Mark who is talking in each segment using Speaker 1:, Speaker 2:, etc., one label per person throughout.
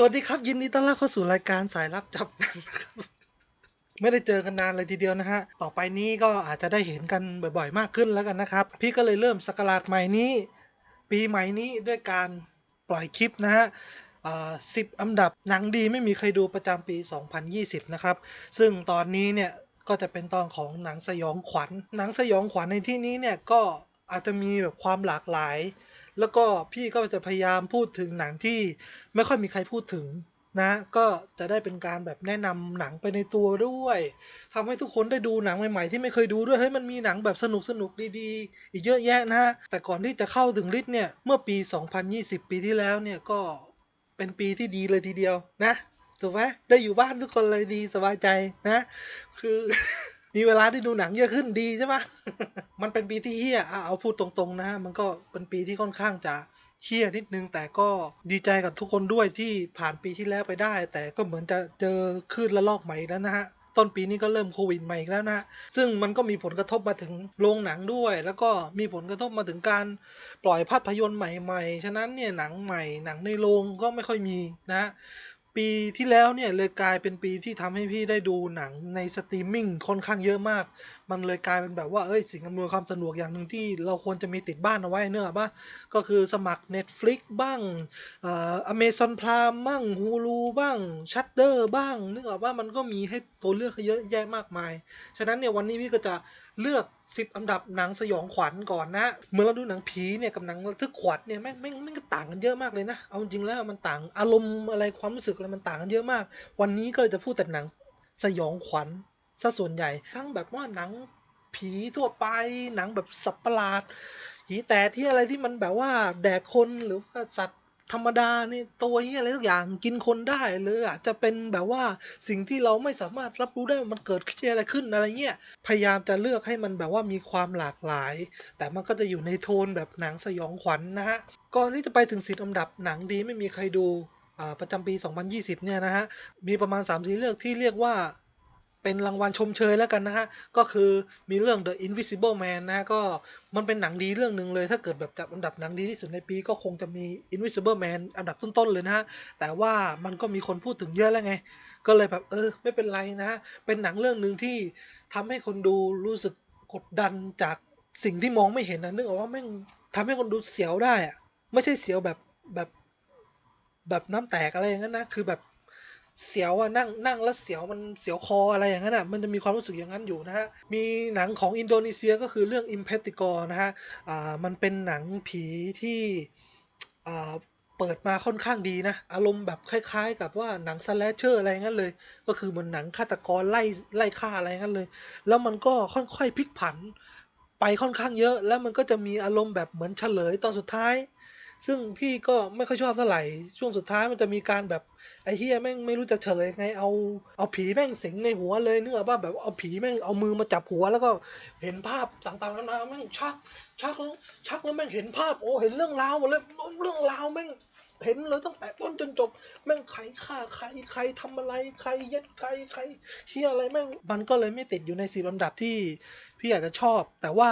Speaker 1: สวัสดีครับยินดีต้อนรับเข้าสู่รายการสายลับจับนันะครับไม่ได้เจอกันนานเลยทีเดียวนะฮะ ต่อไปนี้ก็อาจจะได้เห็นกันบ่อยๆมากขึ้นแล้วกันนะครับ พี่ก็เลยเริ่มสกราชใหม่นี้ ปีใหม่นี้ด้วยการปล่อยคลิปนะฮะสิบอันดับหนังดีไม่มีใครดูประจำปี 2020 นะครับ ซึ่งตอนนี้เนี่ยก็จะเป็นตอนของหนังสยองขวัญ หนังสยองขวัญในที่นี้เนี่ยก็อาจจะมีแบบความหลากหลาย แล้วก็พี่ก็จะพยายามพูดถึงหนังที่ไม่ค่อยมีใครพูดถึงนะ ก็จะได้เป็นการแบบแนะนำหนังไปในตัวด้วยทำให้ทุกคนได้ดูหนังใหม่ๆ ที่ไม่เคยดูด้วยเฮ้ยมันมีหนังแบบสนุกสนุกดีๆ อีกเยอะแยะนะแต่ก่อนที่จะเข้าถึงลิสต์เนี่ยเมื่อปี 2020 ปีที่แล้วเนี่ยก็เป็นปีที่ดีเลยทีเดียวนะถูกไหมได้อยู่บ้านทุกคนเลยดีสบายใจนะ คือ มีเวลาได้ดูหนังเยอะขึ้นดีใช่ไหมมันเป็นปีที่เฮี้ยเอาพูดตรงๆนะฮะมันก็เป็นปีที่ค่อนข้างจะเฮี้ยนิดนึงแต่ก็ดีใจกับทุกคนด้วยที่ผ่านปีที่แล้วไปได้ แต่ก็เหมือนจะเจอคลื่นระลอกใหม่แล้วนะฮะต้นปีนี้ก็เริ่มโควิดใหม่อีกแล้วนะฮะซึ่งมันก็มีผลกระทบมาถึงโรงหนังด้วย แล้วก็มีผลกระทบมาถึงการปล่อยภาพยนตร์ใหม่ๆ ฉะนั้นเนี่ยหนังใหม่หนังในโรงก็ไม่ค่อยมีนะฮะ ปีที่แล้วเนี่ยเลยกลายเป็นปีที่ทำให้พี่ได้ดูหนังในสตรีมมิ่งค่อนข้างเยอะมาก มันเลยกลายเป็นแบบว่าเอ้ยสิ่งอำนวยความสะดวกอย่างหนึ่งที่เราควรจะมีติดบ้านเอาไว้เนอะป่ะก็คือสมัคร Netflix บ้างเอ่อ Amazon Prime บ้าง Hulu บ้าง Shudder บ้างนึกออกว่ามันก็มีให้ตัวเลือกเยอะแยะมากมาย ฉะนั้นเนี่ยวันนี้พี่ก็จะเลือก 10 อันดับหนังสยองขวัญก่อนนะเมื่อเราดูหนังผีเนี่ยกับหนังระทึกขวัญเนี่ยแม่งแม่งแม่งก็ต่างกันเยอะมากเลยนะเอาจริงแล้วมันต่างอารมณ์อะไรความรู้สึกอะไรมันต่างกันเยอะมาก วันนี้ก็เลยจะพูดแต่หนังสยองขวัญ ซะส่วนใหญ่ ทั้งแบบว่าหนังผีทั่วไปหนังแบบสัตว์ประหลาดผีแต่ที่อะไรที่มันแบบว่าแดกคนหรือว่าสัตว์ธรรมดานี่ตัวเหียอะไรทุกอย่างกินคนได้หรืออาจจะเป็นแบบว่าสิ่งที่เราไม่สามารถรับรู้ได้ว่ามันเกิดขึ้นอะไรขึ้นอะไรเงี้ยพยายามจะเลือกให้มันแบบว่ามีความหลากหลาย แต่มันก็จะอยู่ในโทนแบบหนังสยองขวัญนะฮะก่อนที่จะไปถึงสิบอันดับหนังดีไม่มีใครดูอ่าประจำปี 2020 เนี่ยนะฮะมีประมาณ3สีเลือกที่เรียกว่า เป็นรางวัลชมเชยแล้วกันนะฮะ ก็คือมีเรื่อง The Invisible Man นะฮะ ก็มันเป็นหนังดีเรื่องหนึ่งเลย ถ้าเกิดแบบจับอันดับหนังดีที่สุดในปีก็คงจะมี Invisible Man อันดับต้นๆเลยนะฮะ แต่ว่ามันก็มีคนพูดถึงเยอะแล้วไง ก็เลยแบบเออ ไม่เป็นไรนะฮะ เป็นหนังเรื่องหนึ่งที่ทำให้คนดูรู้สึกกดดันจากสิ่งที่มองไม่เห็นนะนึกออกว่าแม่งทำให้คนดูเสียวได้อะไม่ใช่เสียวแบบแบบแบบน้ำแตกอะไรอย่างนั้นนะ คือแบบ เสียวอะนั่งนั่งแล้วเสียวมันเสียวคออะไรอย่างนั้นอะมันจะมีความรู้สึกอย่างนั้นอยู่นะฮะ มีหนังของอินโดนีเซียก็คือเรื่อง i m p e t i g o r นะฮะอ่ามันเป็นหนังผีที่อ่าเปิดมาค่อนข้างดีนะ อารมณ์แบบคล้ายๆ กับว่าหนังสแลชเชอร์อะไรงั้นเลย ก็คือเหมือนหนังฆาตกรไล่ไล่ฆ่าอะไรงั้นเลย แล้วมันก็ค่อยๆพลิกผันไปค่อนข้างเยอะ แล้วมันก็จะมีอารมณ์แบบเหมือนเฉลยตอนสุดท้าย ซึ่งพี่ก็ไม่ค่อยชอบเท่าไหร่ ช่วงสุดท้ายมันจะมีการแบบไอ้เฮียแม่งไม่รู้จะเฉลยไงเอาเอาผีแม่งสิงในหัวเลยเนื้อว่าแบบเอาผีแม่งเอามือมาจับหัวแล้วก็เห็นภาพต่างๆนานาแม่งชัก ชักแล้วชักแล้วแม่งเห็นภาพโอ้เห็นเรื่องราวหมดเลยเรื่องราวแม่งเห็นเลยตั้งแต่ต้นจนจบ แม่งใครฆ่าใครใครทำอะไรใครเย็ดใครใครเชี่ยอะไรแม่งมันก็เลยไม่ติดอยู่ในสี่ลำดับที่พี่อาจจะชอบ แต่ว่า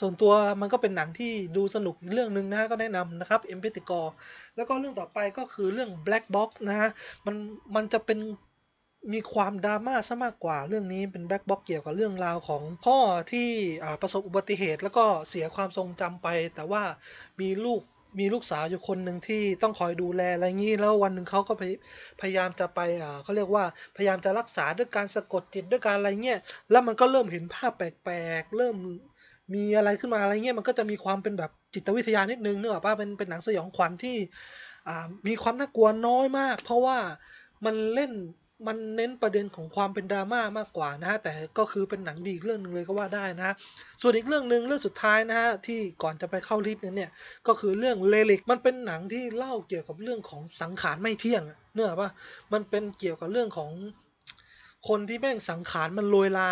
Speaker 1: ส่วนตัวมันก็เป็นหนังที่ดูสนุกเรื่องหนึ่งนะฮะก็แนะนำนะครับ e m p a t h y g o r แล้วก็เรื่องต่อไปก็คือเรื่อง Black Box นะฮะมันมันจะเป็นมีความดราม่าซะมากกว่าเรื่องนี้เป็น Black Box เกี่ยวกับเรื่องราวของพ่อที่ประสบอุบัติเหตุ แล้วก็เสียความทรงจำไป แต่ว่ามีลูกมีลูกสาวอยู่คนหนึ่งที่ต้องคอยดูแลอะไรงี้แล้ววันหนึ่งเขาก็พยพยายามจะไปอ่าเขาเรียกว่าพยายามจะรักษาด้วยการสะกดจิตด้วยการอะไรเงี้ยแล้วมันก็เริ่มเห็นภาพแปลกๆ เริ่ม มีอะไรขึ้นมาอะไรเงี้ยมันก็จะมีความเป็นแบบจิตวิทยานิดนึงเนอะป่ะเป็นเป็นหนังสยองขวัญที่อ่ามีความน่ากลัวน้อยมาก เพราะว่ามันเล่นมันเน้นประเด็นของความเป็นดราม่ามากกว่านะฮะแต่ก็คือเป็นหนังดีเรื่องหนึ่งเลยก็ว่าได้นะฮะส่วนอีกเรื่องหนึ่งเรื่องสุดท้ายนะฮะที่ก่อนจะไปเข้าลิสต์นั้นเนี่ยก็คือเรื่องเลลิกมันเป็นหนังที่เล่าเกี่ยวกับเรื่องของสังขารไม่เที่ยงอะเนอะป่ะมันเป็นเกี่ยวกับเรื่องของคนที่แม่งสังขารมันโรยลา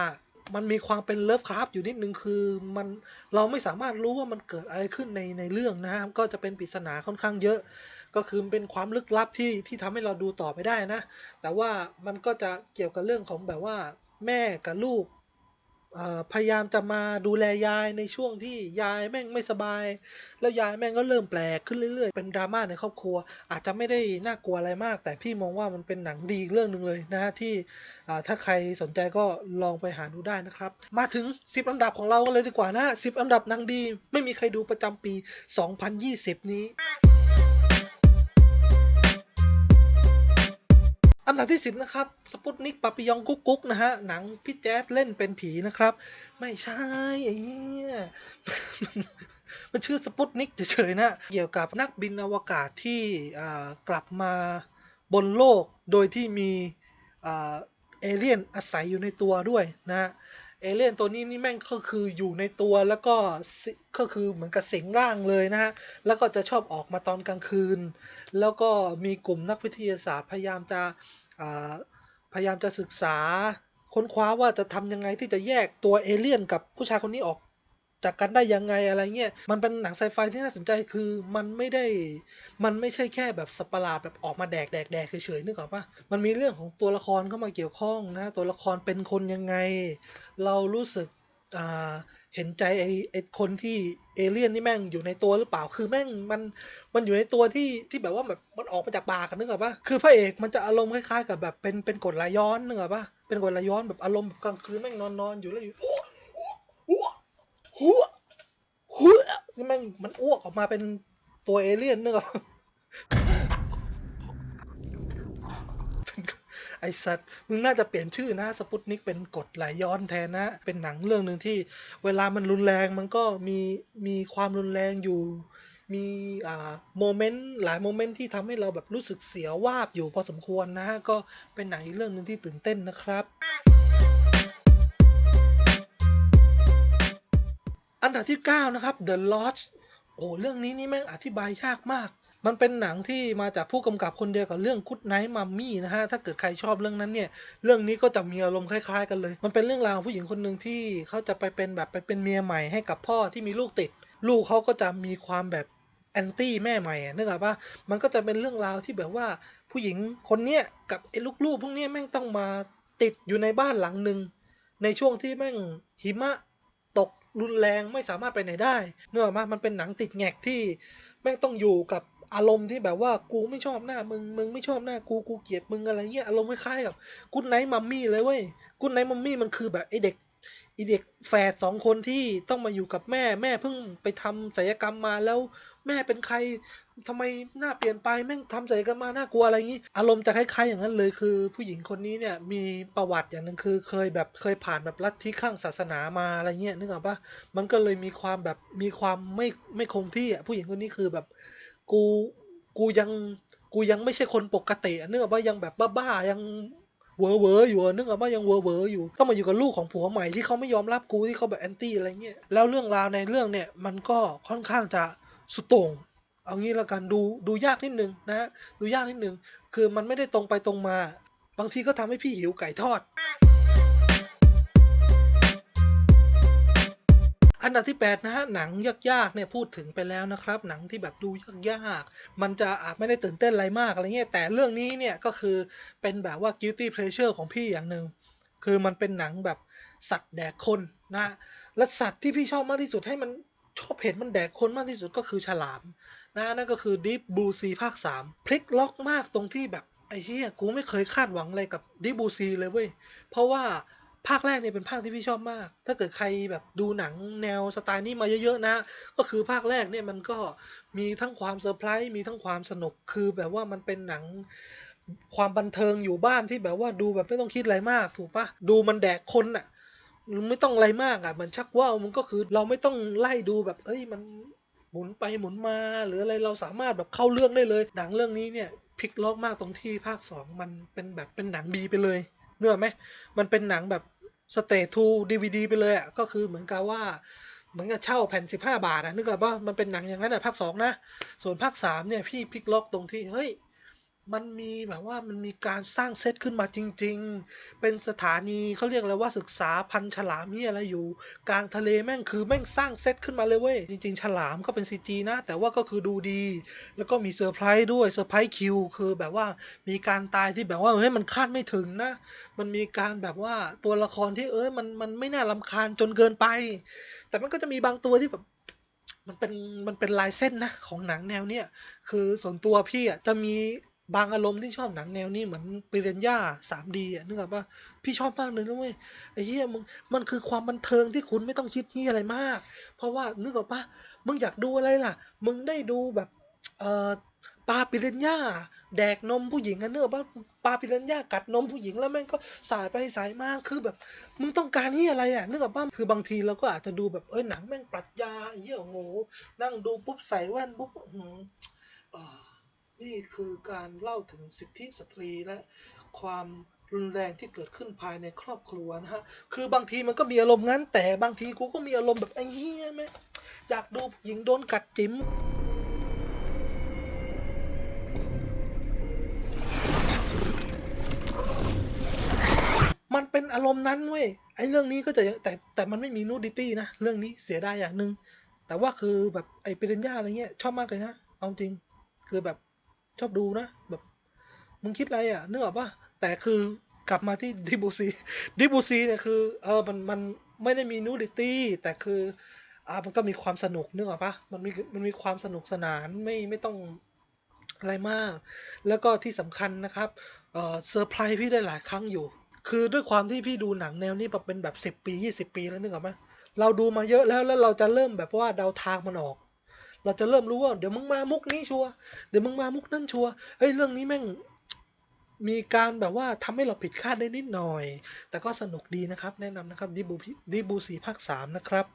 Speaker 1: มันมีความเป็นเลิฟคราฟอยู่นิดนึงคือมันเราไม่สามารถรู้ว่ามันเกิดอะไรขึ้นในในเรื่องนะฮะก็จะเป็นปริศนาค่อนข้างเยอะ ก็คือเป็นความลึกลับที่ที่ทำให้เราดูต่อไปได้นะ แต่ว่ามันก็จะเกี่ยวกับเรื่องของแบบว่าแม่กับลูก พยายามจะมาดูแลยายในช่วงที่ยายแม่งไม่สบาย แล้วยายแม่งก็เริ่มแปลกขึ้นเรื่อยๆ เป็นดราม่าในครอบครัว อาจจะไม่ได้น่ากลัวอะไรมาก แต่พี่มองว่ามันเป็นหนังดีเรื่องหนึ่งเลยนะฮะที่ถ้าใครสนใจก็ลองไปหาดูได้นะครับ มาถึง 10 อันดับของเรากันเลยดีกว่านะ10 อันดับหนังดี ไม่มีใครดูประจำปี 2020 นี้ อันดับที่ 10 นะครับ สปุตนิกปาปิยองกุ๊กกุ๊กนะฮะ หนังพี่แจ๊บเล่นเป็นผีนะครับ ไม่ใช่ไอ้เหี้ยมันชื่อสปุตนิกเฉยๆนะ เกี่ยวกับนักบินอวกาศที่กลับมาบนโลกโดยที่มีเอเลี่ยนอาศัยอยู่ในตัวด้วยนะ เอเลี่ยนตัวนี้นี่แม่งก็คืออยู่ในตัวแล้วก็ก็คือเหมือนกับสิงร่างเลยนะฮะ แล้วก็จะชอบออกมาตอนกลางคืน แล้วก็มีกลุ่มนักวิทยาศาสตร์พยายามจะ พยายามจะศึกษาค้นคว้าว่าจะทำยังไงที่จะแยกตัวเอเลี่ยนกับผู้ชายคนนี้ออก จากกันได้ยังไงอะไรเงี้ย มันเป็นหนังไซไฟที่น่าสนใจคือมันไม่ได้ มันไม่ใช่แค่แบบสัตว์ปราดแบบออกมาแดกแดกแดกเฉยๆนึกออกปะมันมีเรื่องของตัวละครเข้ามาเกี่ยวข้องนะ ตัวละครเป็นคนยังไง เรารู้สึกอ่า เห็นใจไอ้ไอ้คนที่เอเลี่ยนนี่แม่งอยู่ในตัวหรือเปล่า คือแม่งมันมันอยู่ในตัวที่ที่แบบว่าแบบมันออกมาจากปากกันนึกออกปะคือพระเอกมันจะอารมณ์คล้ายๆกับแบบเป็นเป็นกดไหลย้อนนึกออกปะเป็นกดไหลย้อนแบบอารมณ์กลางคืนแม่งนอนนอนอยู่แล้วอยู่อ้วกอ้วกอ้วกอ้วนี่แม่งมันอ้วกออกมาเป็นตัวเอเลี่ยนนึกออกปะ ไอสัตว์มึงน่าจะเปลี่ยนชื่อนะสปุตนิกเป็นกฎไหลย้อนแทนนะ เป็นหนังเรื่องหนึ่งที่ เวลามันรุนแรงมันก็มีมีความรุนแรงอยู่มีอ่าโมเมนต์หลายโมเมนต์ที่ทำให้เราแบบรู้สึกเสียวาบอยู่พอสมควรนะฮะก็เป็นหนังอีกเรื่องหนึ่งที่ตื่นเต้นนะครับ อันดับที่ 9 นะครับ The Lodge โอ้เรื่องนี้นี่แม่งอธิบายยากมาก มันเป็นหนังที่มาจากผู้กำกับคนเดียวกับเรื่อง Good Night Mummy นะฮะ ถ้าเกิดใครชอบเรื่องนั้นเนี่ย เรื่องนี้ก็จะมีอารมณ์คล้ายๆ กันเลย มันเป็นเรื่องราวผู้หญิงคนหนึ่งที่เขาจะไปเป็นแบบไปเป็นเมียใหม่ให้กับพ่อที่มีลูกติด ลูกเขาก็จะมีความแบบแอนตี้แม่ใหม่นึกออกปะมันก็จะเป็นเรื่องราวที่แบบว่าผู้หญิงคนเนี้ยกับไอ้ลูกๆพวกเนี้ยแม่งต้องมาติดอยู่ในบ้านหลังหนึ่งในช่วงที่แม่งหิมะตกรุนแรงไม่สามารถไปไหนได้เนกอะมามันเป็นหนังติดแงกที่แม่งต้องอยู่กับ อารมณ์ที่แบบว่ากูไม่ชอบหน้ามึงมึงไม่ชอบหน้ากูกูเกลียดมึงอะไรเงี้ยอารมณ์คล้ายๆกับกุ๊ดไนท์มัมมี่เลยเว้ยกุ๊ดไนท์มัมมี่มันคือแบบไอเด็กไอเด็กแฝดสองคนที่ต้องมาอยู่กับแม่แม่เพิ่งไปทำศัลยกรรมมาแล้ว แม่เป็นใครทำไมหน้าเปลี่ยนไปแม่งทำศัลยกรรมมาหน่ากลัวอะไรอย่างนี้ อารมณ์จะคล้ายๆอย่างนั้นเลยคือ ผู้หญิงคนนี้เนี่ยมีประวัติอย่างหนึ่งคือ เคยแบบเคยผ่านแบบลัทธิข้างศาสนามาอะไรเงี้ยนึกออกปะมันก็เลยมีความแบบมีความไม่ไม่คงที่อะผู้หญิงคนนี้คือแบบ กูกูยังกูยังไม่ใช่คนปกติอะนึกออกปะยังแบบบ้าๆยังเวอร์เวอๆอยู่อะนึกออกปะยังเวอร์เวอๆอยู่ต้องมาอยู่กับลูกของผัวใหม่ที่เขาไม่ยอมรับกูที่เขาแบบแอนตี้อะไรเงี้ยแล้วเรื่องราวในเรื่องเนี่ยมันก็ค่อนข้างจะสุดโต่งเอางี้ล้วกันดูดูยากนิดนึงนะฮะดูยากนิดนึงคือมันไม่ได้ตรงไปตรงมา บางทีก็ทำให้พี่หิวไก่ทอด อันดับที่ 8 นะฮะหนังยากๆเนี่ยพูดถึงไปแล้วนะครับ หนังที่แบบดูยากๆ มันจะอาจไม่ได้ตื่นเต้นอะไรมากอะไรเงี้ยแต่เรื่องนี้เนี่ยก็คือเป็นแบบว่า guilty pleasure ของพี่อย่างหนึ่งคือมันเป็นหนังแบบสัตว์แดกคนนะและสัตว์ที่พี่ชอบมากที่สุดให้มันชอบเห็นมันแดกคนมากที่สุดก็คือฉลามนะนั่นก็คือ Deep Blue Sea ภาค 3 พลิกล็อกมากตรงที่แบบไอ้เหี้ยกูไม่เคยคาดหวังอะไรกับ Deep Blue Sea เลยเว้ยเพราะว่า ภาคแรกเนี่ยเป็นภาคที่พี่ชอบมาก ถ้าเกิดใครแบบดูหนังแนวสไตล์นี้มาเยอะๆนะ ก็คือภาคแรกเนี่ยมันก็มีทั้งความเซอร์ไพรส์ มีทั้งความสนุก คือแบบว่ามันเป็นหนังความบันเทิงอยู่บ้านที่แบบว่าดูแบบไม่ต้องคิดอะไรมากถูกปะดูมันแดกคนอะไม่ต้องอะไรมากอะมือนชักว่ามันก็คือเราไม่ต้องไล่ดูแบบ เอ้ยมันหมุนไปหมุนมา หรืออะไรเราสามารถแบบเข้าเรื่องได้เลย หนังเรื่องนี้เนี่ยพลิกล็อกมากตรงที่ภาคสองมันเป็นแบบเป็นหนังบีไปเลยเนื้อไหมมันเป็นหนังแบบ สเตททูดีวดีไปเลยอะก็คือเหมือนกับว่าเหมือนกับเช่าแผ่นสิบห้าบาทอะนึกออกปะมันเป็นหนังอย่างนั้นอะภาคสองนะ ส่วนภาคสามเนี่ยพี่พลิกล็อกตรงที่เฮ้ย มันมีแบบว่ามันมีการสร้างเซตขึ้นมาจริง ๆ เป็นสถานีเขาเรียกอะไรว่าศึกษาพันฉลามเนี่อะไรอยู่ กลางทะเลแม่งคือแม่งสร้างเซตขึ้นมาเลยเว้ย จริง ๆ ฉลามก็เป็น CG นะ แต่ว่าก็คือดูดี แล้วก็มีเซอร์ไพรส์ด้วยเซอร์ไพรส์คิวคือแบบว่ามีการตายที่แบบว่าเฮ้ยมันคาดไม่ถึงนะ มันมีการแบบว่าตัวละครที่เอ้ยมันมันไม่น่ารำคาญจนเกินไป แต่มันก็จะมีบางตัวที่แบบมันเป็นมันเป็นลายเส้นนะของหนังแนวเนี้ยคือส่วนตัวพี่อะจะมี บางอารมณ์ที่ชอบหนังแนวนี้เหมือนปิเรนย่า 3D อะนึกออกปะพี่ชอบมากเลยนะเว้ยไอ้เหี้ยมึงมันคือความบันเทิงที่คุณไม่ต้องคิดที่อะไรมาก เพราะว่านึกออกปะมึงอยากดูอะไรล่ะ มึงได้ดูแบบเอ่อปลาปิเรนย่าแดกนมผู้หญิงอะเนกอะปะปลาปิเรนย่ากัดนมผู้หญิงแล้วแม่งก็สายไปสายมาคือแบบ มึงต้องการที่อะไรอะนึกออกปะคือบางทีเราก็อาจจะดูแบบเอ้ยหนังแม่งปรัชญาเหี้ยโอ้โหนั่งดูปุ๊บใส่แว่นปุ๊บอือหืออ่า นี่คือการเล่าถึงสิทธิสตรีและความรุนแรงที่เกิดขึ้นภายในครอบครัวนะฮะ คือบางทีมันก็มีอารมณ์งั้น แต่บางทีกูก็มีอารมณ์แบบไอ้เหี้ยแม่งอยากดูผู้หญิงโดนกัดจิ้มมันเป็นอารมณ์นั้นเว้ยไอ้เรื่องนี้ก็จะแต่แต่มันไม่มีนูดิตี้นะ เรื่องนี้เสียดายอย่างหนึ่งแต่ว่าคือแบบไอ้เปเรนย่าอะไรเงี้ยชอบมากเลยนะ เอาจริง คือแบบ ชอบดูนะ แบบ มึงคิดอะไรอะเนึกอปะแต่คือกลับมาที่ดิบูซีดิบูซีเนี่ยคือเออมันมันไม่ได้มีนูดิตี้แต่คืออ่ามันก็มีความสนุกเนึกอปะมันมีมันมีความสนุกสนานไม่ไม่ต้องอะไรมาก แล้วก็ที่สำคัญนะครับเออเซอร์ไพรส์พี่ได้หลายครั้งอยู่ คือด้วยความที่พี่ดูหนังแนวนี้มาเป็นแบบสิบปียี่สิบปีแล้วนึกออกไหมเราดูมาเยอะแล้วแล้วเราจะเริ่มแบบว่าเดาทางมันออก เราจะเริ่มรู้ว่าเดี๋ยวมึงมามุกนี้ชัวร์เดี๋ยวมึงมามุกนั่นชัวร์เฮ้ยเรื่องนี้แม่งมีการแบบว่าทำให้เราผิดคาดได้นิดหน่อย แต่ก็สนุกดีนะครับ แนะนำนะครับดิบูดิบูสีภาคสามนะครับ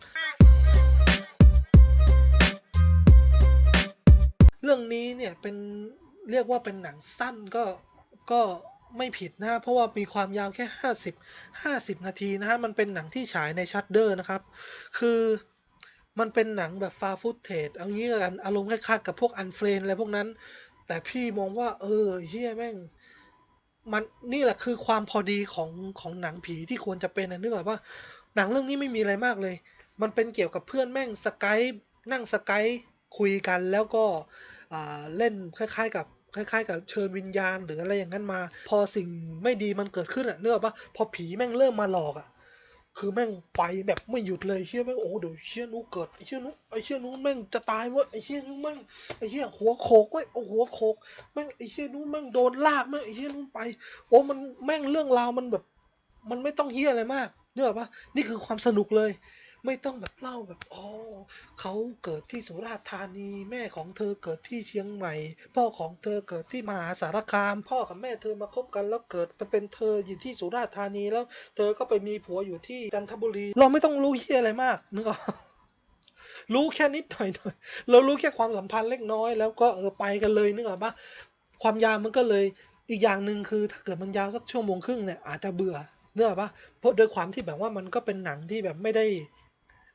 Speaker 1: เรื่องนี้เนี่ยเป็นเรียกว่าเป็นหนังสั้นก็ก็ไม่ผิดนะ เพราะว่ามีความยาวแค่ 50 50 นาทีนะฮะ มันเป็นหนังที่ฉายในชัดเดอร์นะครับ คือ มันเป็นหนังแบบฟาฟุตเทจเอางี้กันอารมณ์คล้ายๆกับพวกอันเฟรนอะไรพวกนั้น แต่พี่มองว่า เออเฮียแม่ง มันนี่แหละคือความพอดีของของหนังผีที่ควรจะเป็นนะนึกออกว่า หนังเรื่องนี้ไม่มีอะไรมากเลย มันเป็นเกี่ยวกับเพื่อนแม่งสกายนั่งสกายคุยกันแล้วก็เล่นคล้าย ๆ กับคล้ายๆ กับเชิญวิญญาณหรืออะไรอย่างนั้นมา พอสิ่งไม่ดีมันเกิดขึ้นอะนึกออกปะพอผีแม่งเริ่มมาหลอกอะ คือแม่งไปแบบไม่หยุดเลยเชี่ยแม่งโอ้เดี๋ยวเชี่ยนู้เกิดไอ้เชี่ยนู้ไอ้เชี่ยนู้แม่งจะตายเว้ยไอ้เชี่ยนู้แม่งไอ้เชี่ยหัวโขกเว้ยโอ้หัวโขกแม่งไอ้เชี่ยนู้แม่งโดนลากแม่งไอ้เชี่ยนู้ไปโอ้มันแม่งเรื่องราวมันแบบ มันไม่ต้องเฮี้ยอะไรมากเนกอะปะนี่คือความสนุกเลย ไม่ต้องแบบเล่าแบบอ๋อเขาเกิดที่สุราษฎร์ธานี แม่ของเธอเกิดที่เชียงใหม่ พ่อของเธอเกิดที่มหาสารคาม พ่อกับแม่เธอมาคบกันแล้วเกิดมันเป็นเธออยู่ที่สุราษฎร์ธานีแล้ว เธอก็ไปมีผัวอยู่ที่จันทบุรี เราไม่ต้องรู้เฮียอะไรมากนึกออกรู้แค่นิดหน่อยหน่อย เรารู้แค่ความสัมพันธ์เล็กน้อย แล้วก็เออไปกันเลยนึกออกปะความยาวมันก็เลยอีกอย่างหนึ่งคือถ้าเกิดมันยาวสักชั่วโมงครึ่งเนี่ยอาจจะเบื่อเนกอปะเพราะโดยความที่แบบว่ามันก็เป็นหนังที่แบบไม่ได้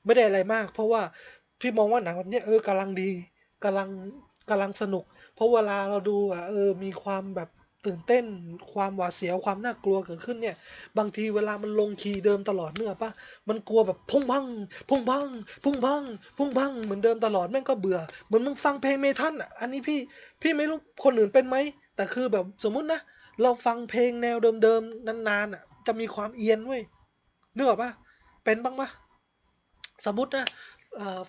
Speaker 1: ไม่ได้อะไรมาก เพราะว่าพี่มองว่าหนังแบบนี้เออกำลังดีกำลังกำลังสนุก เพราะเวลาเราดูอะเออมีความแบบตื่นเต้นความหวาดเสียวความน่ากลัวเกิดขึ้นเนี่ย บางทีเวลามันลงคีย์เดิมตลอดเนื้อปะมันกลัวแบบพุ่งพังพุ่งพังพุ่งพังพุ่งพังเหมือนเดิมตลอดแม่งก็เบื่อเหมือนมึงฟังเพลงเมทัลอะอันนี้พี่พี่ไม่รู้คนอื่นเป็นไหมแต่คือแบบสมมุตินะเราฟังเพลงแนวเดิมๆนานๆอะจะมีความเอียนเว้ยเนึกอปะเป็นบ้างปะ สมมตินะ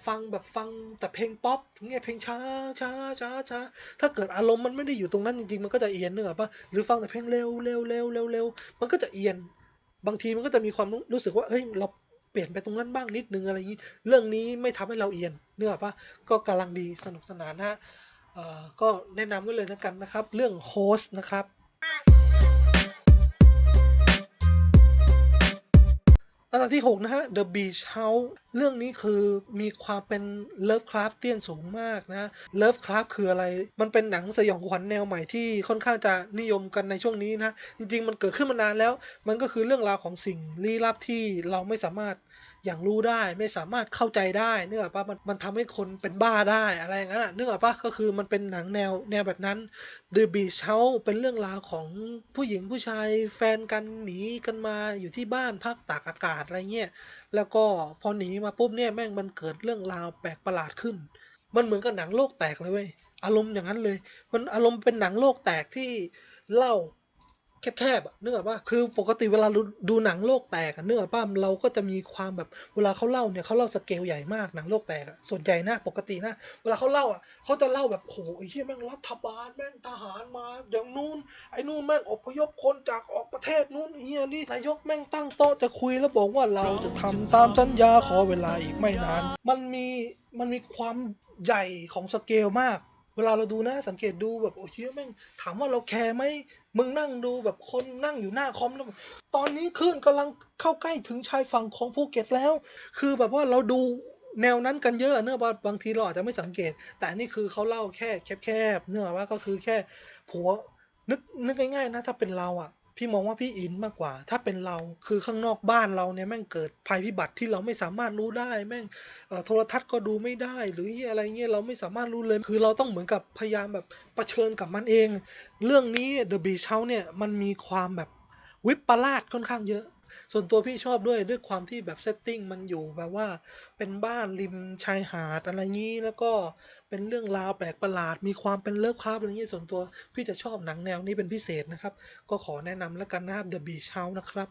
Speaker 1: ฟังแบบฟังแต่เพลงป๊อปเงี้ยเพลงช้าช้าช้าช้าถ้าเกิดอารมณ์มันไม่ได้อยู่ตรงนั้นจริงๆ มันก็จะเอียนเนออกปะหรือฟังแต่เพลงเร็วเร็วเร็วเร็วเร็วมันก็จะเอียน บางทีมันก็จะมีความรู้สึกว่าเฮ้ยเราเปลี่ยนไปตรงนั้นบ้างนิดนึงอะไรอย่างนี้ เรื่องนี้ไม่ทำให้เราเอียนเนออกปะก็กำลังดีสนุกสนานนะฮะก็แนะนำไว้เลยนะกันนะครับ เรื่องโฮสต์นะครับ อันดับที่ 6 นะฮะ The Beach House เรื่องนี้คือมีความเป็น Lovecraft เตี้ยนสูงมากนะ Lovecraft คืออะไร มันเป็นหนังสยองขวัญแนวใหม่ที่ค่อนข้างจะนิยมกันในช่วงนี้นะ จริงๆ มันเกิดขึ้นมานานแล้ว มันก็คือเรื่องราวของสิ่งลี้ลับที่เราไม่สามารถ อย่างรู้ได้ไม่สามารถเข้าใจได้เนื่องจากว่ามันมันทำให้คนเป็นบ้าได้อะไรอย่างนั้นอะนึกอปะก็คือมันเป็นหนังแนวแนวแบบนั้น The Beach House เป็นเรื่องราวของผู้หญิงผู้ชายแฟนกันหนีกันมาอยู่ที่บ้านพักตากอากาศอะไรเงี้ยแล้วก็พอหนีมาปุ๊บเนี่ยแม่งมันเกิดเรื่องราวแปลกประหลาดขึ้น มันเหมือนกับหนังโลกแตกเลยเว้ยอารมณ์อย่างนั้นเลย มันอารมณ์เป็นหนังโลกแตกที่เล่า แคบๆอะนึกออกปะคือปกติเวลาดูหนังโลกแตกอะนึกออกปะเราก็จะมีความแบบเวลาเขาเล่าเนี่ยเขาเล่าสเกลใหญ่มากหนังโลกแตกอะส่วนใหญ่นะปกตินะเวลาเขาเล่าอะเขาจะเล่าแบบโอ้เหี้ยแม่งรัฐบาลแม่งทหารมาอย่างนู้นไอ้นู่นแม่งอพยพคนจากออกประเทศนู้นเหี้ยนี่นายกแม่งตั้งโต๊ะจะคุยแล้วบอกว่าเราจะทำตามสัญญาขอเวลาอีกไม่นาน มันมีมันมีความใหญ่ของสเกลมาก เวลาเราดูนะสังเกตดูแบบโอ้เหี้ยแม่งถามว่าเราแคร์ไหมมึงนั่งดูแบบคนนั่งอยู่หน้าคอมแล้วตอนนี้คลื่นกำลังเข้าใกล้ถึงชายฝั่งของภูเก็ตแล้ว คือแบบว่าเราดูแนวนั้นกันเยอะเนื่องว่าบางทีเราอาจจะไม่สังเกต แต่นี่คือเขาเล่าแค่แคบๆเนื่องว่าก็คือแค่ผัวนึกนึกง่ายๆนะถ้าเป็นเราอะ พี่มองว่าพี่อินมากกว่า ถ้าเป็นเราคือข้างนอกบ้านเราเนี่ยแม่งเกิดภัยพิบัติที่เราไม่สามารถรู้ได้ แม่งโทรทัศน์ก็ดูไม่ได้ หรืออะไรเงี้ยเราไม่สามารถรู้เลย คือเราต้องเหมือนกับพยายามแบบเผชิญกับมันเอง เรื่องนี้ The Beach House เนี่ยมันมีความแบบวิปลาสค่อนข้างเยอะ ส่วนตัวพี่ชอบด้วยด้วยความที่แบบเซตติ้งมันอยู่แบบว่าเป็นบ้านริมชายหาดอะไรงี้ แล้วก็เป็นเรื่องราวแปลกประหลาด มีความเป็นเลิฟคราฟอะไรงี้ส่วนตัวพี่จะชอบหนังแนวนี้เป็นพิเศษนะครับ ก็ขอแนะนำแล้วกันนะครับ The Beach House นะครับ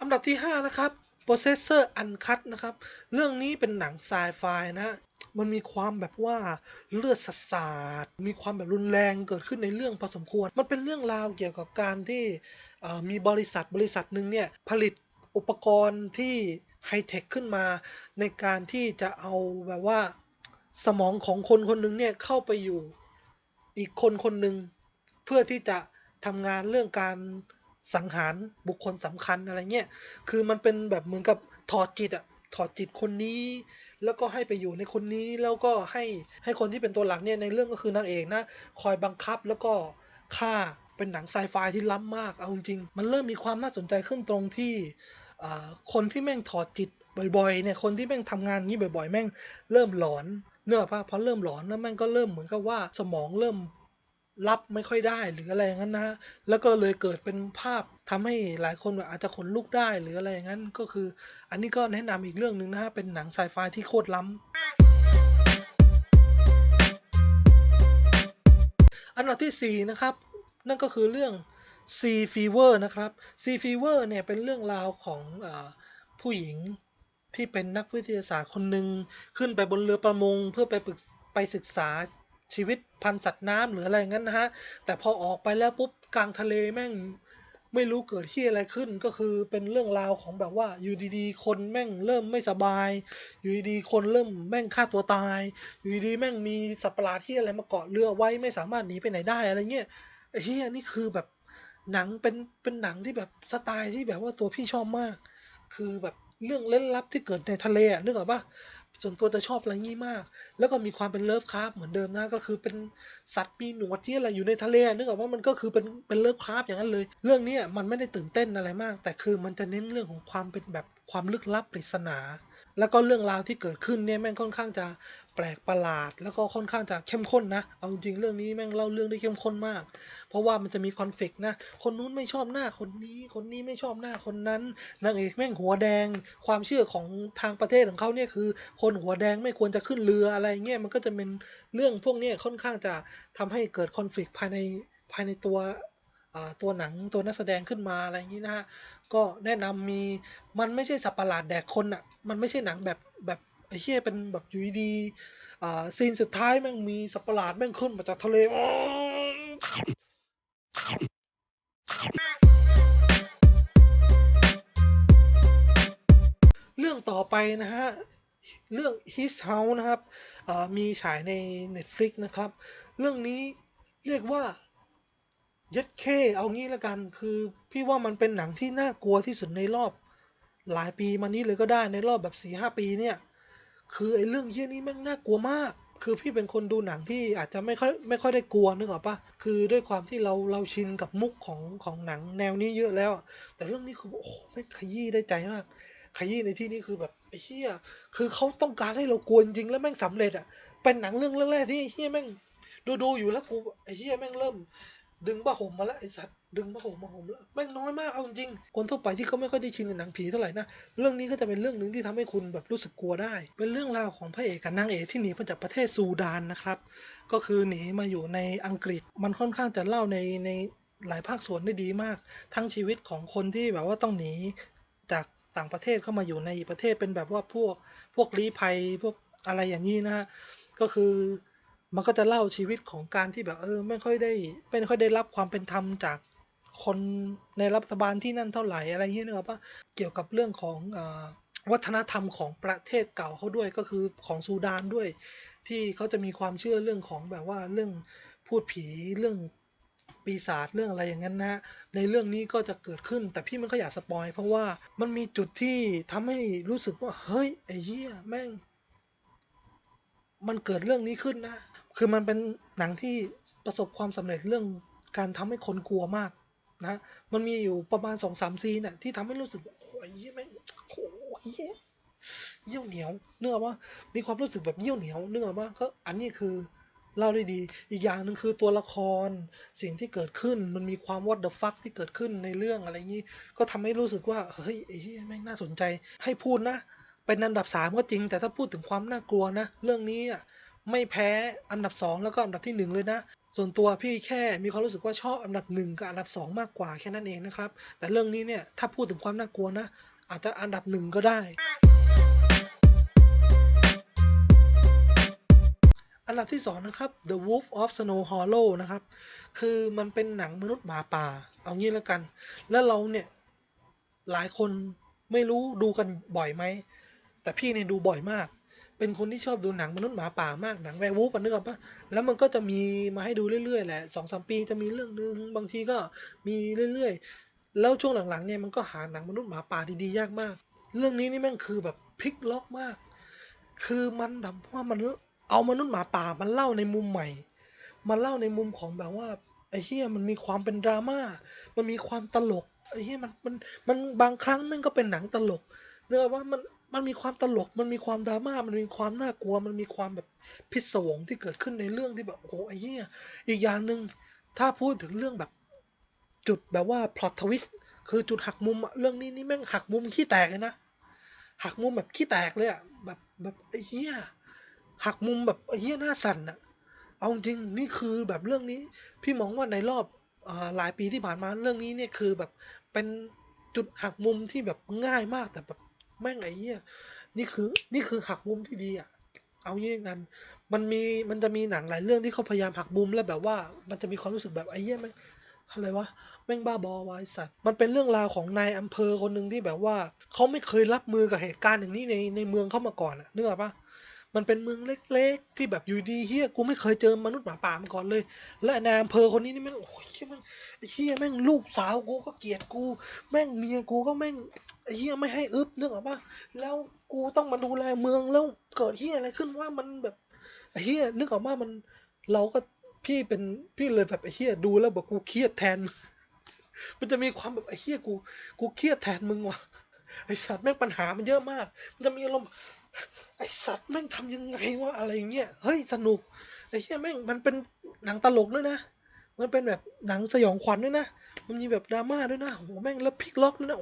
Speaker 1: อันดับที่ 5 นะครับ Possessor Uncut นะครับ เรื่องนี้เป็นหนังไซไฟนะ มันมีความแบบว่าเลือดสสาดมีความแบบรุนแรงเกิดขึ้นในเรื่องพอสมควร มันเป็นเรื่องราวเกี่ยวกับการที่มีบริษัทบริษัทหนึ่งเนี่ยผลิตอุปกรณ์ที่ไฮเทคขึ้นมาในการที่จะเอาแบบว่าสมองของคนคนหนึ่งเนี่ยเข้าไปอยู่อีกคนคนหนึ่งเพื่อที่จะทำงานเรื่องการสังหารบุคคลสำคัญอะไรเงี้ย คือมันเป็นแบบเหมือนกับถอดจิตอะถอดจิตคนนี้ แล้วก็ให้ไปอยู่ในคนนี้แล้วก็ให้ให้คนที่เป็นตัวหลักเนี่ยในเรื่องก็คือนางเอกนะคอยบังคับแล้วก็ฆ่าเป็นหนังไซไฟที่ล้ำมากเอาจริงมันเริ่มมีความน่าสนใจขึ้นตรงที่อ่าคนที่แม่งถอดจิตบ่อยๆเนี่ยคนที่แม่งทำงานงนี้บ่อยๆ แม่งเริ่มหลอนเนื้อผ้าพอเริ่มหลอนแล้วแม่งก็เริ่มเหมือนกับว่าสมองเริ่ม รับไม่ค่อยได้หรืออะไรอย่างนั้นนะฮะแล้วก็เลยเกิดเป็นภาพทำให้หลายคนแบบอาจจะขนลุกได้หรืออะไรอย่างนั้นก็คือ อันนี้ก็แนะนำอีกเรื่องหนึ่งนะฮะเป็นหนังไซไฟที่โคตรล้ำอันดับที่ 4 นะครับ นั่นก็คือเรื่อง Sea Fever นะครับ Sea Fever เนี่ยเป็นเรื่องราวของอผู้หญิงที่เป็นนักวิทยาศาสตร์คนหนึ่งขึ้นไปบนเรือประมงเพื่อไปปรึกไปศึกษา ชีวิตพันสัตว์น้ำหรืออะไรงั้นนะฮะ แต่พอออกไปแล้วปุ๊บกลางทะเลแม่งไม่รู้เกิดที่อะไรขึ้นก็คือเป็นเรื่องราวของแบบว่าอยู่ดีๆ คนแม่งเริ่มไม่สบาย อยู่ดีๆคนเริ่มแม่งฆ่าตัวตาย อยู่ดีๆแม่งมีสัตว์ประหลาดที่อะไรมาเกาะเรือไว้ไม่สามารถหนีไปไหนได้อะไรเงี้ยไอ้เหี้ยนี่คือแบบหนังเป็นเป็นหนังที่แบบสไตล์ที่แบบว่าตัวพี่ชอบมาก คือแบบเรื่องเล่นลับที่เกิดในทะเลอะนึกออกปะ ส่วนตัวจะชอบอะไรงี้มาก แล้วก็มีความเป็นเลิฟคราฟเหมือนเดิมนะ ก็คือเป็นสัตว์มีหนวดที่อะไรอยู่ในทะเลนึกออกว่ามันก็คือเป็นเป็นเลิฟคราฟอย่างนั้นเลย เรื่องนี้มันไม่ได้ตื่นเต้นอะไรมาก แต่คือมันจะเน้นเรื่องของความเป็นแบบความลึกลับปริศนา แล้วก็เรื่องราวที่เกิดขึ้นเนี่ยแม่งค่อนข้างจะ แปลกประหลาด แล้วก็ค่อนข้างจะเข้มข้นนะ เอาจริงเรื่องนี้แม่งเล่าเรื่องได้เข้มข้นมาก เพราะว่ามันจะมีคอนฟ lict นะ คนนู้นไม่ชอบหน้าคนนี้ คนนี้ไม่ชอบหน้าคนนั้น นางเอกแม่งหัวแดง ความเชื่อของทางประเทศของเขาเนี่ยคือ คนหัวแดงไม่ควรจะขึ้นเรืออะไรเงี้ย มันก็จะเป็นเรื่องพวกนี้ค่อนข้างจะทำให้เกิดคอนฟ lict ภายในภายในตัวตัวหนังตัวนักแสดงขึ้นมาอะไรอย่างนี้นะฮะ ก็แนะนำมีมันไม่ใช่สัตว์ประหลาดแดกคนอะ มันไม่ใช่หนังแบบแบบ อ้เหี้ยเป็นแบบอยู่ดีอ่าซีนสุดท้ายแม่งมีสัตว์ประหลาดแม่งขึ้นมาจากทะเลเรื่องต่อไปนะฮะ เรื่อง His House นะครับมีฉายใน Netflix นะครับ เรื่องนี้เรียกว่ายัดเคเอางี้ละกันคือพี่ว่ามันเป็นหนังที่น่ากลัวที่สุดในรอบ หลายปีมานี้เลยก็ได้ในรอบแบบสี่ห้าปีเนี่ย คือไอ้เรื่องเฮี้ยนี้แม่งน่ากลัวมาก คือพี่เป็นคนดูหนังที่อาจจะไม่ค่อยไม่ค่อยได้กลัวนึกออกปะคือด้วยความที่เราเราชินกับมุกของของหนังแนวนี้เยอะแล้ว แต่เรื่องนี้คือโอ้โหแม่งขยี้ได้ใจมากขยี้ในที่นี้คือแบบไอ้เฮียคือเขาต้องการให้เรากลัวจริงแล้วแม่งสำเร็จอะ เป็นหนังเรื่องแรกๆที่ไอ้เฮียแม่งดูดูอยู่แล้วกูไอ้เฮียแม่งเริ่ม ดึงผ้าห่มมาแล้วไอ้สัตว์ ดึงผ้าห่มมาห่มแล้วแม่งน้อยมากเอาจริงคนทั่วไปที่เขาไม่ค่อยได้ชินกับหนังผีเท่าไหร่นะเรื่องนี้ก็จะเป็นเรื่องหนึ่งที่ทำให้คุณแบบรู้สึกกลัวได้ เป็นเรื่องราวของพระเอกกับนางเอกที่หนีมาจากประเทศซูดานนะครับ ก็คือหนีมาอยู่ในอังกฤษมันค่อนข้างจะเล่าในในหลายภาคส่วนได้ดีมาก ทั้งชีวิตของคนที่แบบว่าต้องหนีจากต่างประเทศเข้ามาอยู่ในประเทศเป็นแบบว่าพวกพวกลี้ภัยพวกอะไรอย่างนี้นะฮะก็คือมันก็จะเล่าชีวิตของการที่แบบเออไม่ค่อยได้ไม่ค่อยได้รับความเป็นธรรมจาก คนในรัฐบาลที่นั่นเท่าไหร่อะไรเงี้ยนะครับว่าเกี่ยวกับเรื่องของอวัฒนธรรมของประเทศเก่าเขาด้วยก็คือของซูดานด้วย ที่เขาจะมีความเชื่อเรื่องของแบบว่าเรื่องพูดผีเรื่องปีศาจเรื่องอะไรอย่างนั้นนะฮะในเรื่องนี้ก็จะเกิดขึ้น แต่พี่มันก็อยากสปอยเพราะว่ามันมีจุดที่ทำให้รู้สึกว่าเฮ้ยไอ้เหี้ยแม่ง มันเกิดเรื่องนี้ขึ้นนะ คือมันเป็นหนังที่ประสบความสำเร็จเรื่องการทำให้คนกลัวมาก นะ มันมีอยู่ประมาณสองสามซีนน่ะที่ทำให้รู้สึกโอ้ยเหี้ยแม่งโอ้ยเหี้ยเยี่ยวเหนียวเนื้อว่ามีความรู้สึกแบบเยี่ยวเหนียวเนื้อว่าก็อันนี้คือเล่าได้ดี อีกอย่างหนึ่งคือตัวละครสิ่งที่เกิดขึ้นมันมีความ what the fuck ที่เกิดขึ้นในเรื่องอะไรอย่างนี้ ก็ทำให้รู้สึกว่าเฮ้ยไอ้เหี้ยแม่งน่าสนใจให้พูดนะ เป็นอันดับสามก็จริง แต่ถ้าพูดถึงความน่ากลัวนะ เรื่องนี้อะไม่แพ้อันดับสองแล้วก็อันดับที่หนึ่งเลยนะ ส่วนตัวพี่แค่มีความรู้สึกว่าชอบอันดับหนึ่งกับอันดับสองมากกว่าแค่นั้นเองนะครับ แต่เรื่องนี้เนี่ยถ้าพูดถึงความน่ากลัวนะ อาจจะอันดับหนึ่งก็ได้ อันดับที่สองนะครับ The Wolf of Snow Hollow นะครับ คือมันเป็นหนังมนุษย์หมาป่า เอางี้แล้วกัน แล้วเราเนี่ยหลายคนไม่รู้ดูกันบ่อยไหม แต่พี่เนี่ยดูบ่อยมาก เป็นคนที่ชอบดูหนังมนุษย์หมาป่ามากหนังแวร์วูฟกันนึกออกปะแล้วมันก็จะมีมาให้ดูเรื่อยๆแหละสองสามปีจะมีเรื่องนึงบางทีก็มีเรื่อยๆ แล้วช่วงหลังๆเนี่ยมันก็หาหนังมนุษย์หมาป่าดีๆยากมาก เรื่องนี้นี่แม่งคือแบบพลิกล็อกมาก คือมันแบบว่ามันเอามนุษย์หมาป่ามันเล่าในมุมใหม่ มันเล่าในมุมของแบบว่าไอ้เหี้ยมันมีความเป็นดราม่า มันมีความตลกไอ้เหี้ยมันมันมันบางครั้งมันก็เป็นหนังตลกเนื่อว่ามัน มันมีความตลก มันมีความดราม่า มันมีความน่ากลัว มันมีความแบบพิศวงที่เกิดขึ้นในเรื่องที่แบบโอ้โหไอ้เหี้ยอีกอย่างหนึ่งถ้าพูดถึงเรื่องแบบจุดแบบว่า plot twist คือจุดหักมุมเรื่องนี้นี่แม่งหักมุมขี้แตกเลยนะหักมุมแบบขี้แตกเลยอะแบบแบบไอ้เหี้ยหักมุมแบบไอ้เหี้ยหน้าสั่นอะเอาจริงนี่คือแบบเรื่องนี้ พี่มองว่าในรอบอหลายปีที่ผ่านมาเรื่องนี้เนี่ยคือแบบเป็นจุดหักมุมที่แบบง่ายมากแต่แบบ แม่งไอ้เหี้ยนี่คือ นี่คือหักมุมที่ดีอะเอางี้กัน มันมีมันจะมีหนังหลายเรื่องที่เขาพยายามหักมุมแล้วแบบว่า มันจะมีความรู้สึกแบบไอ้เหี้ยแม่งอะไรวะแม่งบ้าบอวายสัตว์ มันเป็นเรื่องราวของนายอำเภอคนหนึ่งที่แบบว่าเขาไม่เคยรับมือกับเหตุการณ์อย่างนี้ในในเมืองเขามาก่อนอะนึกออกปะ มันเป็นเมืองเล็ก ๆ ที่แบบอยู่ดีเฮียกูไม่เคยเจอมนุษย์หมาป่ามาก่อนเลย และนายอำเภอคนนี้นี่แม่งโอ้ยเหี้ยแม่งไอเฮียแม่งลูกสาวกูก็เกลียดกู แม่งเมียกูก็แม่งไอเฮียไม่ให้อึบนึกออกปะแล้วกูต้องมาดูแลเมืองแล้วเกิดเฮียอะไรขึ้นว่ามันแบบไอเฮียนึกออกว่ามันเราก็พี่เป็นพี่เลยแบบไอเฮียดูแล้วแบบกูเครียดแทน มันจะมีความแบบไอเฮียกูกูเครียดแทนมึงว่ะไอสัตว์แม่งปัญหามันเยอะมาก มันจะมีอารมณ์ ไอสัตว์แม่งทำยังไงวะอะไรเงี้ยเฮ้ยสนุกไอ้เหี้ยแม่งมันเป็นหนังตลกด้วยนะมันเป็นแบบหนังสยองขวัญด้วยนะมันมีแบบดราม่าด้วยนะโอ้โหแม่งแล้วพลิกล็อกด้วยนะ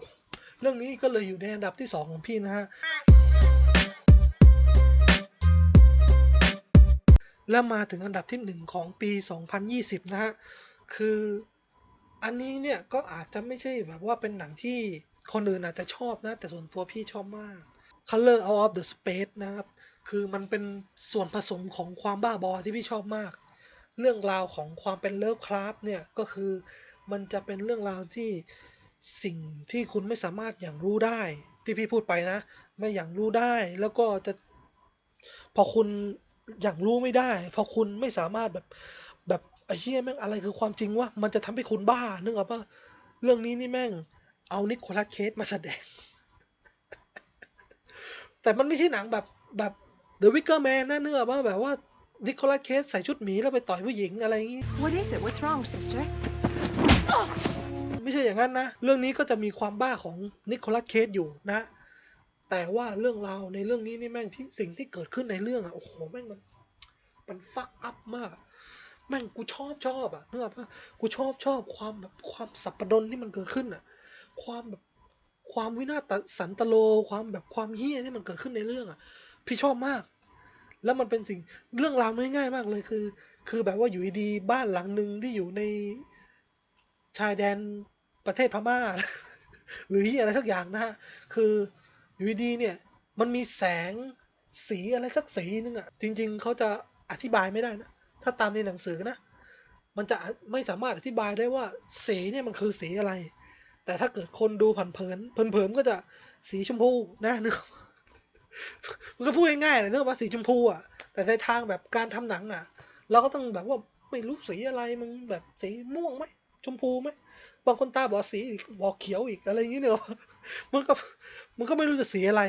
Speaker 1: เรื่องนี้ก็เลยอยู่ในอันดับที่สองของพี่นะฮะแล้วมาถึงอันดับที่หนึ่งของปี 2020 นะฮะ คืออันนี้เนี่ยก็อาจจะไม่ใช่แบบว่าเป็นหนังที่คนอื่นอาจจะชอบนะ แต่ส่วนตัวพี่ชอบมาก Color Out of the Space นะครับ คือมันเป็นส่วนผสมของความบ้าบอที่พี่ชอบมาก เรื่องราวของความเป็นเลิฟคราฟเนี่ยก็คือมันจะเป็นเรื่องราวที่สิ่งที่คุณไม่สามารถอย่างรู้ได้ ที่พี่พูดไปนะ ไม่อย่างรู้ได้แล้วก็จะ พอคุณอย่างรู้ไม่ได้ พอคุณไม่สามารถแบบแบบไอ้เหี้ยแม่งอะไรคือความจริงวะมันจะทำให้คุณบ้านึกออกปะเรื่องนี้นี่แม่งเอานิโคลัสเคสมาแสดง แต่มันไม่ใช่หนังแบบแบบ The Wicker Man นะเนื้ออกปะแบบว่านิโคลัสเคสใส่ชุดหมีแล้วไปต่อยผู้หญิงอะไรอย่างงี้
Speaker 2: What is it? What's wrong, sister?
Speaker 1: ไม่ใช่อย่างนั้นนะ เรื่องนี้ก็จะมีความบ้าของนิโคลัสเคสอยู่นะ แต่ว่าเรื่องราวในเรื่องนี้นี่แม่งที่สิ่งที่เกิดขึ้นในเรื่องอะโอ้โหแม่งมันมันฟักอัพมากอะแม่งกูชอบชอบอะนึกออกปะกูชอบชอบความแบบความสับปะดนที่มันเกิดขึ้นอะความแบบ ความวินาศสันตโล ความแบบความเฮี้ยที่มันเกิดขึ้นในเรื่องอะพี่ชอบมาก แล้วมันเป็นสิ่งเรื่องราวมันง่ายๆมากเลยคือ คือแบบว่าอยู่ดีๆบ้านหลังหนึ่งที่อยู่ในชายแดนประเทศพม่า หรือเหี้ยอะไรสักอย่างนะฮะคืออยู่ดีเนี่ย มันมีแสงสีอะไรสักสีนึงอะจริง ๆเขาจะอธิบายไม่ได้นะ ถ้าตามในหนังสือนะ มันจะไม่สามารถอธิบายได้ว่าสีเนี่ยมันคือสีอะไร แต่ถ้าเกิดคนดูผันเผินเผินๆก็จะสีชมพูนะนึกอมันก็พูดง่ายๆเลยเนอว่าสีชมพูอะ แต่ในทางแบบการทำหนังอะ เราก็ต้องแบบว่าไม่รู้สีอะไรมันแบบสีม่วงไหมชมพูไหมบางคนตาบอดสีบอกเขียวอีกอะไรอย่างเงี้ยเนอะมันก็มันก็ไม่รู้จะสีอะไร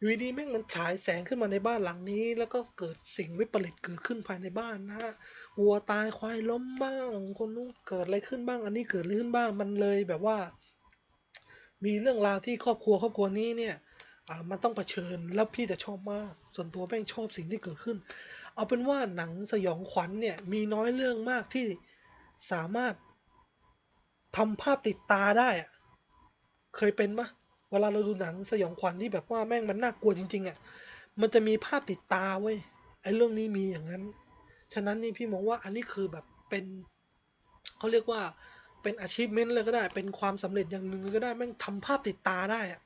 Speaker 1: อยู่ดีแม่งมันฉายแสงขึ้นมาในบ้านหลังนี้ แล้วก็เกิดสิ่งวิปริตเกิดขึ้นภายในบ้านนะฮะวัวตายควายล้มบ้างคนนู้นเกิดอะไรขึ้นบ้าง อันนี้เกิดอะไรขึ้นบ้างมันเลยแบบว่า มีเรื่องราวที่ครอบครัวครอบครัวนี้เนี่ยอ่ามันต้องเผชิญแล้วพี่จะชอบมาก ส่วนตัวแม่งชอบสิ่งที่เกิดขึ้น เอาเป็นว่าหนังสยองขวัญเนี่ยมีน้อยเรื่องมากที่สามารถทำภาพติดตาได้อะเคยเป็นปะ เวลาเราดูหนังสยองขวัญที่แบบว่าแม่งมันน่ากลัวจริง ๆอะ่ะ มันจะมีภาพติดตาเว้ย ไอ้เรื่องนี้มีอย่างนั้น ฉะนั้นนี่พี่มองว่าอันนี้คือแบบเป็นเขาเรียกว่าเป็น achievement เลยก็ได้ เป็นความสำเร็จอย่างหนึ่งเลยก็ได้ แม่งทำภาพติดตาได้อะ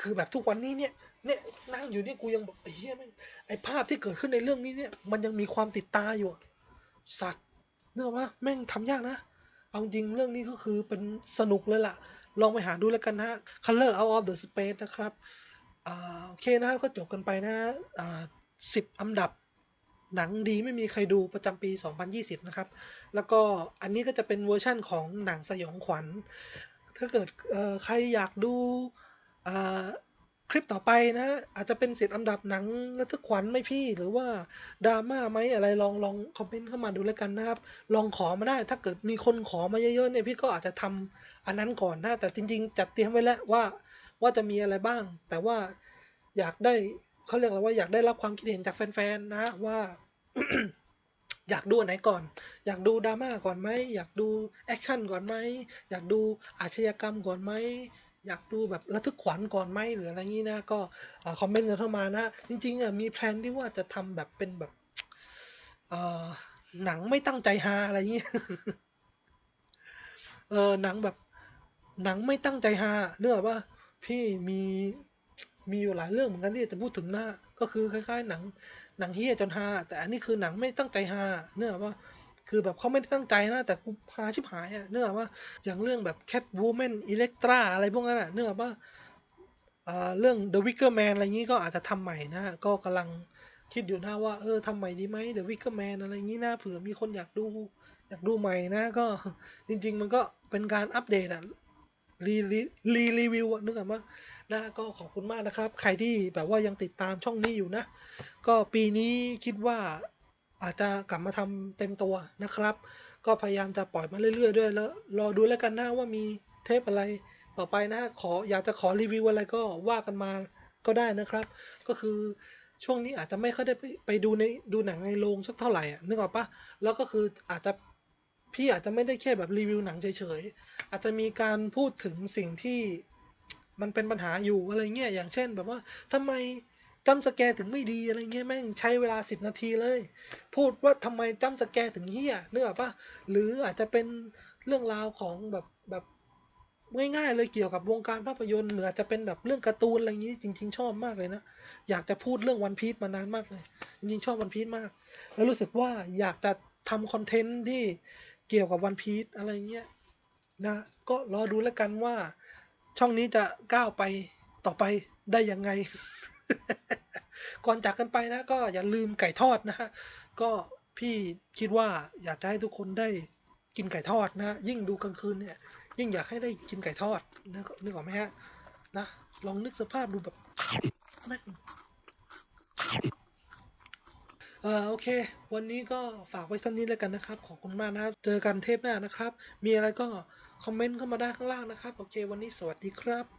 Speaker 1: คือแบบทุกวันนี้เนี่ย เนี่ยนั่งอยู่เนี่ยกูยังบอกไอ้เหี้ยแม่งไอ้ภาพที่เกิดขึ้นในเรื่องนี้เนี่ย มันยังมีความติดตาอยู่อะสัตว์เนอะว่าแม่งทำยากนะ เอาจริงเรื่องนี้ก็คือเป็นสนุกเลยล่ะ ลองไปหาดูแล้วกันนะ Color Out of the Space นะครับอ่าโอเคนะก็จบกันไปนะอ่าสิบอันดับหนังดีไม่มีใครดูประจำปี 2020 นะครับ แล้วก็อันนี้ก็จะเป็นเวอร์ชั่นของหนังสยองขวัญ ถ้าเกิดเอ่อใครอยากดูอ่าคลิปต่อไปนะอาจจะเป็นสิทธิ์อันดับหนังระทึกขวัญไหมพี่ หรือว่าดราม่าไหมอะไรลองลองคอมเมนต์เข้ามาดูแล้วกันนะครับ ลองขอมาได้ ถ้าเกิดมีคนขอมาเยอะๆเนี่ยพี่ก็อาจจะทำ อันนั้นก่อนนะแต่จริง ๆ จัดเตรียมไว้แล้วว่าว่าจะมีอะไรบ้าง แต่ว่าอยากได้เขาเรียกอะไรว่าอยากได้รับความคิดเห็นจากแฟนๆนะว่าอยากดูอันไหนก่อน อยากดูดราม่าก่อนไหม อยากดูแอคชั่นก่อนไหม อยากดูอาชญากรรมก่อนไหม อยากดูแบบระทึกขวัญก่อนไหมหรืออะไรงี้นะ ก็คอมเมนต์กันเข้ามานะ จริงๆมีแพลนที่ว่าจะทำแบบเป็นแบบเออหนังไม่ตั้งใจฮาอะไรอย่างงี้เออหนังแบบ หนังไม่ตั้งใจฮาเนื่องว่าพี่มีมีอยู่หลายเรื่องเหมือนกันที่จะพูดถึงหน้า ก็คือคล้ายๆ หนัง หนังเฮียจนฮาแต่อันนี้คือหนังไม่ตั้งใจฮาเนื่องว่าคือแบบเขาไม่ได้ตั้งใจนะ แต่กูฮาชิบหายอะเนื่องว่าอย่างเรื่องแบบ Catwoman Electra อะไรพวกนั้นอะเนื่องว่าเอ่อเรื่อง The Wicker Man อะไรงี้ก็อาจจะทำใหม่นะ ก็กำลังคิดอยู่นะว่าเออทำใหม่ดีไหม The Wicker Man อะไรงี้นะเผื่อมีคนอยากดูอยากดูใหม่นะ ก็จริง ๆ มันก็เป็นการอัปเดตอะ รีรีรีรีวิวอะนึกออกมั้ยนะก็ขอบคุณมากนะครับ ใครที่แบบว่ายังติดตามช่องนี้อยู่นะ ก็ปีนี้คิดว่าอาจจะกลับมาทำเต็มตัวนะครับ ก็พยายามจะปล่อยมาเรื่อยๆด้วยแล้วรอดูแล้วกันนะว่ามีเทปอะไรต่อไปนะขออยากจะขอรีวิวอะไรก็ว่ากันมาก็ได้นะครับ ก็คือช่วงนี้อาจจะไม่ค่อยได้ไปไปดูในดูหนังในโรงสักเท่าไหร่อะนึกออกปะแล้วก็คืออาจจะ พี่อาจจะไม่ได้แค่แบบรีวิวหนังเฉยๆ อาจจะมีการพูดถึงสิ่งที่มันเป็นปัญหาอยู่อะไรเงี้ย อย่างเช่นแบบว่าทำไมจำสแกร์ถึงไม่ดีอะไรเงี้ยแม่งใช้เวลาสิบนาทีเลย พูดว่าทำไมจำสแกร์ถึงเฮี้ยเนื้อปะหรืออาจจะเป็นเรื่องราวของแบบแบบง่ายๆเลยเกี่ยวกับวงการภาพยนตร์หรืออาจจะเป็นแบบเรื่องการ์ตูนอะไรอย่างนี้ จริง ๆ ชอบมากเลยนะ อยากจะพูดเรื่องวันพี e มานานมากเลย จริงๆชอบวันพี e มาก แล้วรู้สึกว่าอยากจะทำคอนเทนต์ที่ เกี่ยวกับวันพี e อะไรเงี้ยนะ ก็รอดูแล้วกันว่า ช่องนี้จะก้าวไปต่อไปได้ยังไง ก่อนจากกันไปนะ ก็อย่าลืมไก่ทอดนะฮะก็พี่คิดว่าอยากจะให้ทุกคนได้กินไก่ทอดนะ ยิ่งดูกลางคืนเนี่ย ยิ่งอยากให้ได้กินไก่ทอดนะนึกออกไหมฮะนะลองนึกสภาพดูแบบแม่ง อออโอเค วันนี้ก็ฝากไว้ท่านี้แล้วกันนะครับ ขอบคุณมากนะครับ เจอกันเทปหน้านะครับ มีอะไรก็คอมเมนต์เข้ามาได้ข้างล่างนะครับ โอเค วันนี้สวัสดีครับ